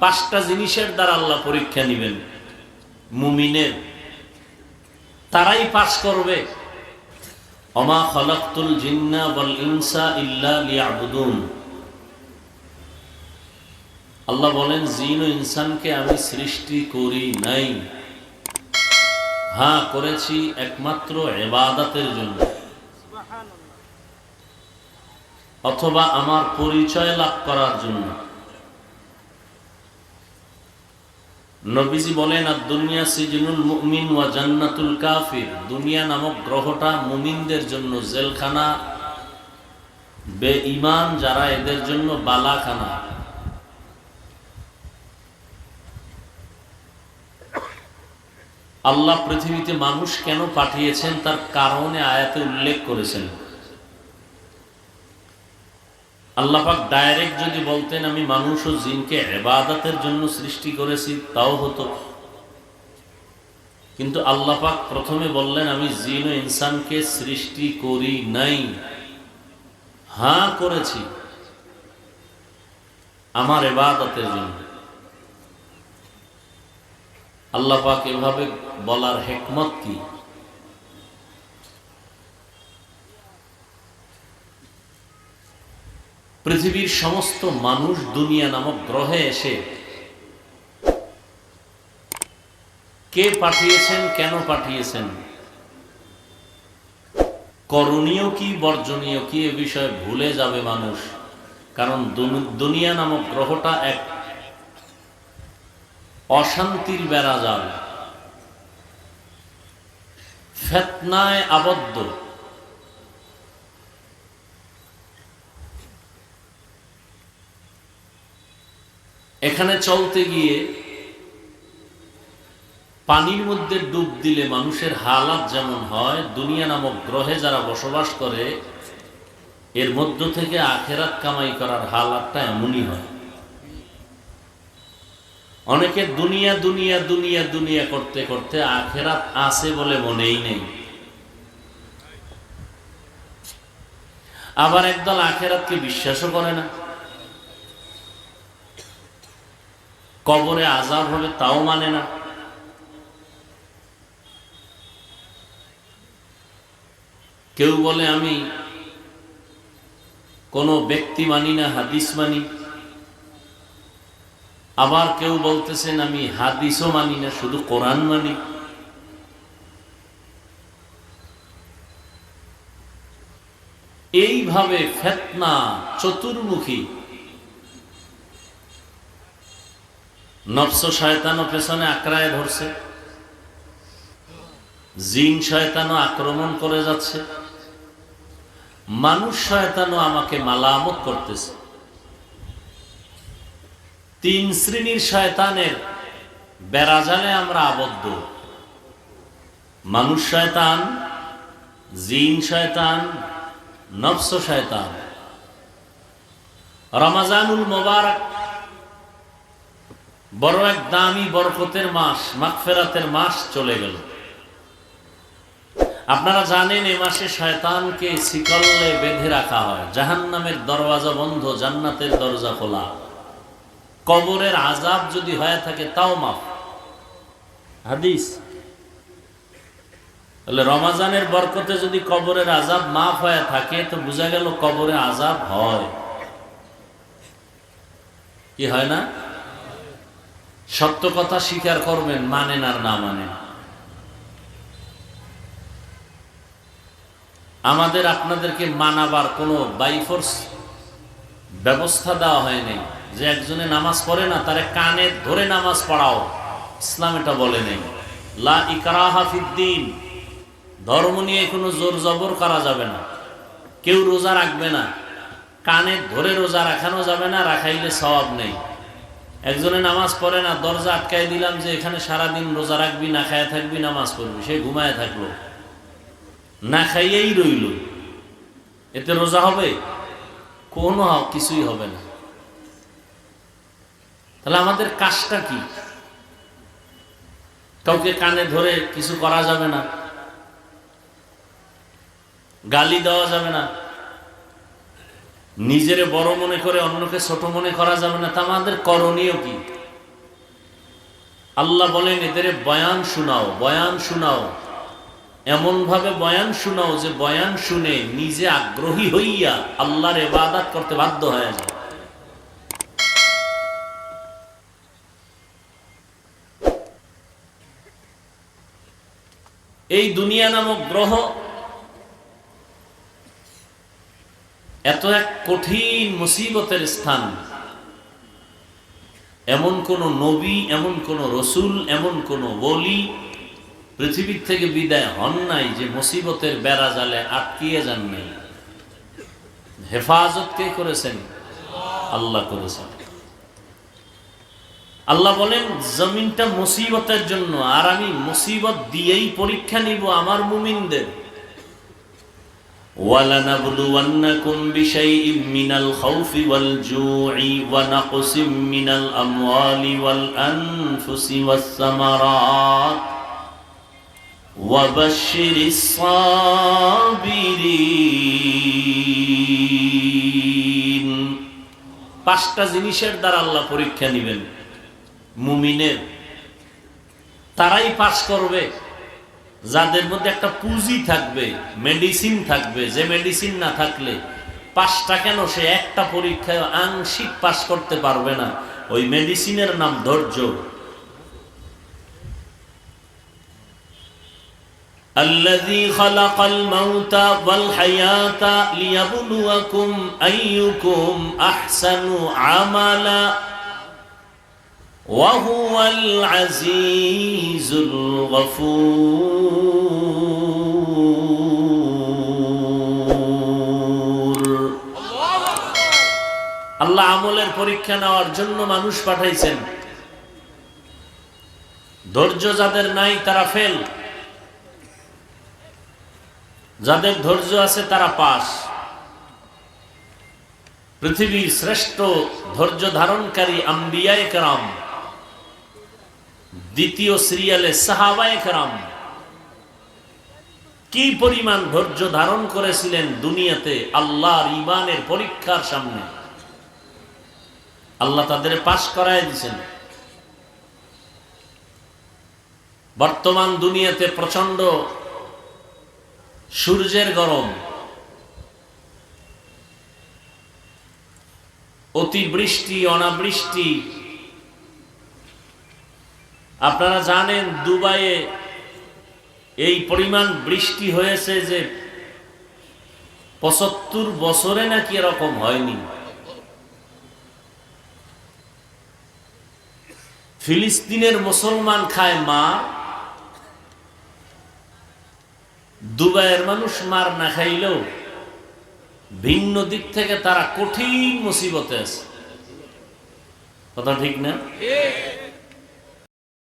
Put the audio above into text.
পাঁচটা জিনিসের দ্বারা আল্লাহ পরীক্ষা নিবেন। মুমিনের। তারাই পাস করবে। অমা খলাক্তুল জিন্না বল ইনসা ইল্লা আল্লাহ বলেন, জিন ও ইনসানকে আমি সৃষ্টি করি নাই। হ্যাঁ করেছি একমাত্র এবাদাতের জন্য। অথবা আমার পরিচয় লাভ করার জন্য। নবীজি বলেন, আর দুনিয়া সিজনুল মুমিন ওয়া জান্নাতুল কাফির। দুনিয়া নামক গ্রহটা মুমিনদের জন্য জেলখানা বে ইমান যারা এদের জন্য বালাখানা। আল্লাহ পৃথিবীতে মানুষ কেন পাঠিয়েছেন? তার কারণে আয়াতে উল্লেখ করেছেন। আল্লাপাক ডাইরেক্ট যদি বলতেন, আমি মানুষ ও জিনকে এবাদতের জন্য সৃষ্টি করেছি, তাও হতো। কিন্তু আল্লাপাক প্রথমে বললেন, আমি জিন ও ইনসানকে সৃষ্টি করি নাই। হ্যাঁ করেছি। আমার এবাদতের জন্য। আল্লাপাক এভাবে বলার হেকমত কি? পৃথিবীর সমস্ত মানুষ দুনিয়া নামক গ্রহে এসে কে পাঠিয়েছেন, কেন পাঠিয়েছেন? করণীয় কি, বর্জনীয় কি, এ বিষয়ে ভুলে যাবে মানুষ। কারণ দুনিয়া নামক গ্রহটা এক অশান্তির বেড়া জাল ফেতনায় আবদ্ধ। এখানে চলতে গিয়ে পানির মধ্যে ডুব দিলে মানুষের হালাত যেমন হয়, দুনিয়া নামক গ্রহে যারা বসবাস করে, এর মধ্য থেকে আখেরাত কামাই করার হালাতটা এমনই হয়। অনেকে দুনিয়া দুনিয়া দুনিয়া দুনিয়া করতে করতে আখেরাত আছে বলে মনেই নেই। আবার একদল আখেরাতকে বিশ্বাসও করে না। কবরে আজাব হবে তাও মানে না। কেউ বলে, আমি কোনো ব্যক্তি মানি না, হাদিস মানি। আবার কেউ বলতেছেন, আমি হাদিসও মানি না, শুধু কোরআন মানি। এইভাবে ফেতনা চতুর্মুখী নফস শয়তানও পেছনে আক্রায় ধরছে। জিন শয়তানও আক্রমণ করে যাচ্ছে। মানুষ শয়তানও আমাকে মালামত করতেছে। তিন শ্রেণির শয়তানের বেড়াজালে আমরা আবদ্ধ। মানুষ শয়তান, জিন শয়তান, নফস শয়তান। রমাজানুল মোবারক বড় এক দামি বরকতের মাস, মাগফেরাতের মাস চলে গেল। আপনারা জানেন এ মাসে শয়তানকে শিকলে বেঁধে রাখা হয়। জাহান্নামের দরওয়াজা বন্ধ, জান্নাতের দরজা খোলা। কবরের আজাব যদি হয়ে থাকে, তাও মাফ। হাদিস? তাহলে রমাজানের বরকতে যদি কবরের আজাব মাফ হয়ে থাকে, তো বোঝা গেল কবরে আজাব হয়। কি হয় না? সত্য কথা স্বীকার করবেন, মানেন আর না মানেন। আমাদের আপনাদেরকে মানাবার কোনো বাইফোর্স ব্যবস্থা দেওয়া হয়নি যে একজনে নামাজ পড়ে না, তারে কানে ধরে নামাজ পড়াও। ইসলাম এটা বলে নেই। লা ইকরাহা ফিদ্দিন ধর্ম নিয়ে কোনো জোর জবর করা যাবে না। কেউ রোজা রাখবে না। কানে ধরে রোজা রাখানো যাবে না, রাখাইলে স্বভাব নেই। একজনে নামাজ পড়ে না, দরজা আটকাই দিলাম যে এখানে সারাদিন রোজা রাখবি, না খায় থাকবি, নামাজ পড়বি। সে ঘুমায় থাকল। না খাইয়েই রইল। এতে রোজা হবে? কোনো কিছুই হবে না। তাহলে আমাদের কাজটা কি? কাউকে কানে ধরে কিছু করা যাবে না। গালি দেওয়া যাবে না। নিজেরে বড় মনে করে অন্যকে ছোট মনে করা যাবে না, তা আমাদের করণীয় কি? আল্লাহ বলেন, এদের বয়ান শোনাও বয়ান শোনাও। এমন ভাবে বয়ান শোনাও যে বয়ান শুনে নিজে আগ্রহী হইয়া আল্লাহর এবাদাত করতে বাধ্য হয়ে যায়। এই দুনিয়া নামক গ্রহ এত এক কঠিন মুসিবতের স্থান। এমন কোন নবী, এমন কোন রসুল, এমন কোন বলি পৃথিবীর থেকে বিদায় হন নাই যে মুসিবতের বেড়া জালে আটকিয়ে যান নাই। হেফাজত কে করেছেন? আল্লাহ করেছেন। আল্লাহ বলেন, জমিনটা মুসিবতের জন্য, আর আমি মুসিবত দিয়েই পরীক্ষা নিব আমার মুমিনদের। ولنبلونكم بشيء من الخوف والجوع ونقص من الأموال والأنفس والثمرات وبشر الصابرين পাঁচটা জিনিসের দ্বারা আল্লাহ পরীক্ষা নেবেন মুমিনের তারাই পাস করবে যাদের মধ্যে একটা পুঁজি থাকবে মেডিসিন থাকবে যে মেডিসিন না থাকলে পাঁচটা কেন সে একটা পরীক্ষায় আংশিক পাস করতে পারবে না ওই মেডিসিনের নাম ধৈর্য الذي خلق الموت والحياة ليبلوكم أيكم أحسن عملا وهو العزيز الغفور আল্লাহ আমলের পরীক্ষা নেওয়ার জন্য মানুষ পাঠাইছেন ধৈর্য যাদের নাই তারা ফেল যাদের ধৈর্য আছে তারা পাস পৃথিবীর শ্রেষ্ঠ ধৈর্য ধারণকারী আম্বিয়ায় কেরাম দ্বিতীয় সিরিয়ালে সাহাবায় কেরাম কি পরিমাণ ধৈর্য ধারণ করেছিলেন দুনিয়াতে আল্লাহর ইমানের পরীক্ষার সামনে? আল্লাহ তাদের পাশ করায় দিছেন বর্তমান দুনিয়াতে প্রচণ্ড সূর্যের গরম। অতিবৃষ্টি, অনাবৃষ্টি আপনারা জানেন দুবাইয়ে এই পরিমাণ বৃষ্টি হয়েছে যে পঁচাত্তর বছরে নাকি এরকম হয়নি। ফিলিস্তিনের মুসলমান খায় মা, দুবাইয়ের মানুষ মার না খাইলেও ভিন্ন দিক থেকে তারা কঠিন মুসিবতে আছে। কথা ঠিক না?